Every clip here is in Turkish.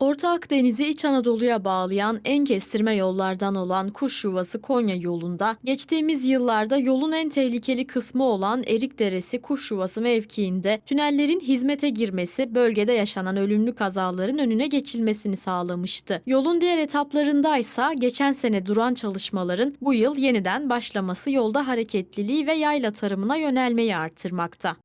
Orta Akdeniz'i İç Anadolu'ya bağlayan en kestirme yollardan olan Kuş Yuvası Konya yolunda geçtiğimiz yıllarda yolun en tehlikeli kısmı olan Erik Deresi Kuş Yuvası mevkiinde tünellerin hizmete girmesi bölgede yaşanan ölümlü kazaların önüne geçilmesini sağlamıştı. Yolun diğer etaplarındaysa geçen sene duran çalışmaların bu yıl yeniden başlaması yolda hareketliliği ve yayla tarımına yönelmeyi artırmakta.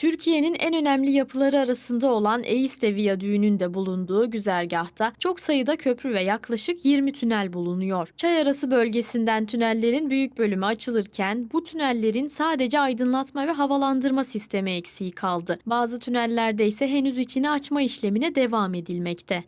Türkiye'nin en önemli yapıları arasında olan Eiste Viyadüğü'nün de bulunduğu güzergahta çok sayıda köprü ve yaklaşık 20 tünel bulunuyor. Çayarası bölgesinden tünellerin büyük bölümü açılırken bu tünellerin sadece aydınlatma ve havalandırma sistemi eksiği kaldı. Bazı tünellerde ise henüz içini açma işlemine devam edilmekte.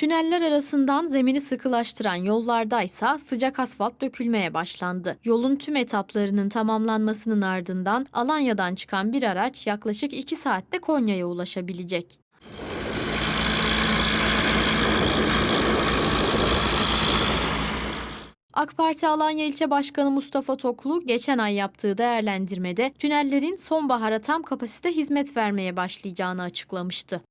Tüneller arasından zemini sıkılaştıran yollardaysa sıcak asfalt dökülmeye başlandı. Yolun tüm etaplarının tamamlanmasının ardından Alanya'dan çıkan bir araç yaklaşık 2 saatte Konya'ya ulaşabilecek. AK Parti Alanya İlçe Başkanı Mustafa Toklu geçen ay yaptığı değerlendirmede tünellerin sonbahara tam kapasite hizmet vermeye başlayacağını açıklamıştı.